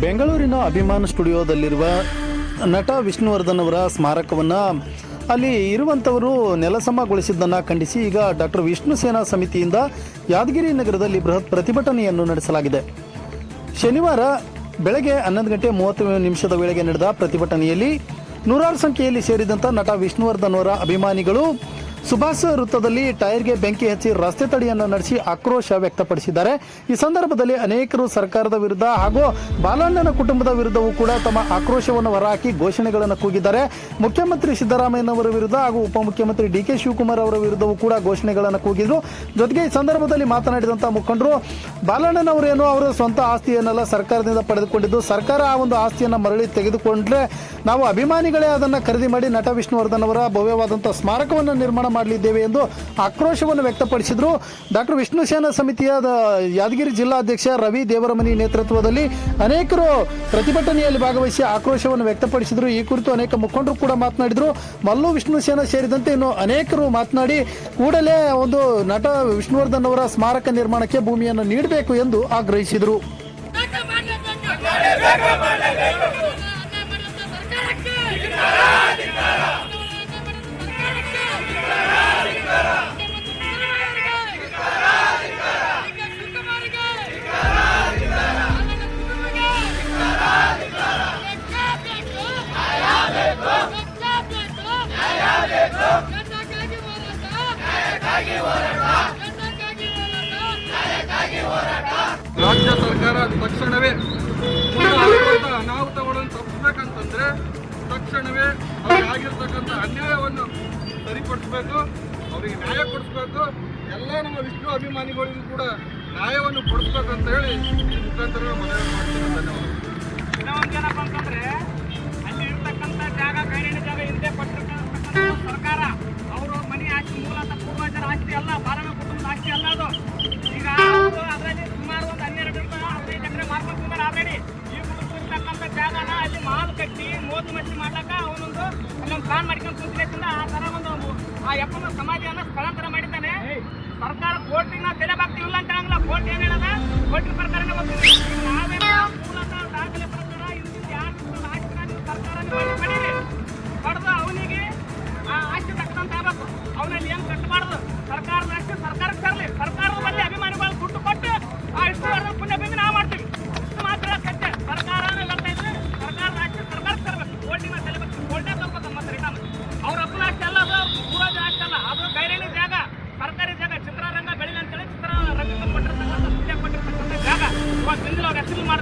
ಬೆಂಗಳೂರಿನ ಅಭಿಮಾನ ಸ್ಟುಡಿಯೋದಲ್ಲಿರುವ ನಟ ವಿಷ್ಣುವರ್ಧನ್ ಅವರ ಸ್ಮಾರಕವನ್ನು ಅಲ್ಲಿ ಇರುವಂಥವರು ನೆಲಸಮಗೊಳಿಸಿದ್ದನ್ನು ಖಂಡಿಸಿ ಈಗ ಡಾಕ್ಟರ್ ವಿಷ್ಣು ಸೇನಾ ಸಮಿತಿಯಿಂದ ಯಾದಗಿರಿ ನಗರದಲ್ಲಿ ಬೃಹತ್ ಪ್ರತಿಭಟನೆಯನ್ನು ನಡೆಸಲಾಗಿದೆ. ಶನಿವಾರ ಬೆಳಗ್ಗೆ ಹನ್ನೊಂದು ಗಂಟೆ ಮೂವತ್ತು ನಿಮಿಷದ ವೇಳೆಗೆ ನಡೆದ ಪ್ರತಿಭಟನೆಯಲ್ಲಿ ನೂರಾರು ಸಂಖ್ಯೆಯಲ್ಲಿ ಸೇರಿದಂಥ ನಟ ವಿಷ್ಣುವರ್ಧನ್ ಅವರ ಅಭಿಮಾನಿಗಳು ಸುಭಾಷ್ ವೃತ್ತದಲ್ಲಿ ಟೈರ್ಗೆ ಬೆಂಕಿ ಹಚ್ಚಿ ರಸ್ತೆ ತಡೆಯನ್ನು ನಡೆಸಿ ಆಕ್ರೋಶ ವ್ಯಕ್ತಪಡಿಸಿದ್ದಾರೆ. ಈ ಸಂದರ್ಭದಲ್ಲಿ ಅನೇಕರು ಸರ್ಕಾರದ ವಿರುದ್ಧ ಹಾಗೂ ಬಾಲಣ್ಣನ ಕುಟುಂಬದ ವಿರುದ್ಧವೂ ಕೂಡ ತಮ್ಮ ಆಕ್ರೋಶವನ್ನು ಹೊರಹಾಕಿ ಘೋಷಣೆಗಳನ್ನು ಕೂಗಿದ್ದಾರೆ. ಮುಖ್ಯಮಂತ್ರಿ ಸಿದ್ದರಾಮಯ್ಯನವರ ವಿರುದ್ಧ ಹಾಗೂ ಉಪಮುಖ್ಯಮಂತ್ರಿ ಡಿ ಕೆ ಶಿವಕುಮಾರ್ ಅವರ ವಿರುದ್ಧವೂ ಕೂಡ ಘೋಷಣೆಗಳನ್ನು ಕೂಗಿದ್ರು. ಜೊತೆಗೆ ಈ ಸಂದರ್ಭದಲ್ಲಿ ಮಾತನಾಡಿದಂಥ ಮುಖಂಡರು ಬಾಲಣ್ಣನವರೇನು ಅವರ ಸ್ವಂತ ಆಸ್ತಿಯನ್ನೆಲ್ಲ ಸರ್ಕಾರದಿಂದ ಪಡೆದುಕೊಂಡಿದ್ದು, ಸರ್ಕಾರ ಆ ಒಂದು ಆಸ್ತಿಯನ್ನು ಮರಳಿ ತೆಗೆದುಕೊಂಡ್ರೆ ನಾವು ಅಭಿಮಾನಿಗಳೇ ಅದನ್ನು ಖರೀದಿ ಮಾಡಿ ನಟ ವಿಷ್ಣುವರ್ಧನ್ ಅವರ ಭವ್ಯವಾದಂಥ ಸ್ಮಾರಕವನ್ನು ನಿರ್ಮಾಣ ಮಾಡಲಿದ್ದೇವೆ ಎಂದು ಆಕ್ರೋಶವನ್ನು ವ್ಯಕ್ತಪಡಿಸಿದರು. ಡಾಕ್ಟರ್ ವಿಷ್ಣು ಸೇನಾ ಸಮಿತಿಯ ಯಾದಗಿರಿ ಜಿಲ್ಲಾಧ್ಯಕ್ಷ ರವಿ ದೇವರಮನಿ ನೇತೃತ್ವದಲ್ಲಿ ಅನೇಕರು ಪ್ರತಿಭಟನೆಯಲ್ಲಿ ಭಾಗವಹಿಸಿ ಆಕ್ರೋಶವನ್ನು ವ್ಯಕ್ತಪಡಿಸಿದರು. ಈ ಕುರಿತು ಅನೇಕ ಮುಖಂಡರು ಕೂಡ ಮಾತನಾಡಿದರು. ಮಲ್ಲು ವಿಷ್ಣು ಸೇನಾ ಸೇರಿದಂತೆ ಇನ್ನು ಅನೇಕರು ಮಾತನಾಡಿ ಕೂಡಲೇ ಒಂದು ನಟ ವಿಷ್ಣುವರ್ಧನ್ ಅವರ ಸ್ಮಾರಕ ನಿರ್ಮಾಣಕ್ಕೆ ಭೂಮಿಯನ್ನು ನೀಡಬೇಕು ಎಂದು ಆಗ್ರಹಿಸಿದರು. ರಾಜ್ಯ ಸರ್ಕಾರ ತಕ್ಷಣವೇ ಅನಾಹುತಗಳನ್ನು ತಪ್ಪಿಸ್ಬೇಕಂತಂದ್ರೆ ತಕ್ಷಣವೇ ಅವ್ರಿಗೆ ಆಗಿರ್ತಕ್ಕಂಥ ಅನ್ಯಾಯವನ್ನು ಸರಿಪಡಿಸ್ಬೇಕು ಅವರಿಗೆ ನ್ಯಾಯ ಕೊಡಿಸ್ಬೇಕು ಎಲ್ಲ ನಮ್ಮ ವಿಷ್ಣು ಅಭಿಮಾನಿಗಳಿಗೂ ಕೂಡ ನ್ಯಾಯವನ್ನು ಕೊಡಿಸ್ಬೇಕಂತ ಹೇಳಿ ಮುಖಾಂತರ ಮನವಿ ಮಾಡ್ತೀನಿ. ಧನ್ಯವಾದ ಜಾಸ್ತಿ ಈಗ ಅದರಲ್ಲಿ ಸುಮಾರು ಒಂದು ಹನ್ನೆರಡು ರೂಪಾಯಿ ಹದಿನೈದು ಎಕರೆ ಮಾರ್ಕೊಂಡು ಬಂದಾರೆ ಆಲ್ರೆಡಿ. ಈ ಗುರುತೂರು ತಕ್ಕಂಥ ಜಾಗನ ಅಲ್ಲಿ ಮಾಲು ಕಟ್ಟಿ ಮೋದು ಮಚ್ಚಿ ಮಾಡ್ಲಕ್ಕ ಅವನೊಂದು ಅಲ್ಲೊಂದು ಪ್ಲಾನ್ ಮಾಡ್ಕೊಂಡು ಕುಂತಿದ್ದ ಆ ಥರ ಒಂದು ಆ ಯಪ್ಪನ ಸಮಾಜವನ್ನು ಸ್ಥಳಾಂತರ ಮಾಡಿದ್ದಾನೆ. ಸರ್ಕಾರ ಕೋರ್ಟಿಗೆ ನಾವು ತಲೆ ಬಾಗ್ತೀವಿಲ್ಲ ಅಂತ ಹೇಳಂಗಿಲ್ಲ. ಕೋರ್ಟ್ ಏನು ಹೇಳಲ್ಲ ಕೋಟಿ ಪ್ರಕಾರನೇ ಬರ್ತೀವಿ ನಾವೇ ಮೂಲತಃ ದಾಖಲೆ ಪ್ರಕಾರ ಇಂದಿನ ಯಾರು ಹಾಕಿದ್ರೆ ನೀವು ಸರ್ಕಾರನೇ ಪಡೀರಿ ಪಡೆದು ಅವನಿಗೆ ಆ ಆಸ್ತಿ ತಕ್ಕಂತ ಆಗ್ಬೇಕು. ಅವನಲ್ಲಿ ಏನು ಕಟ್ಟಬಾರ್ದು ಸರ್ಕಾರದ ಆಸ್ತಿ ಸರ್ಕಾರ Aprendí lo que hacemos,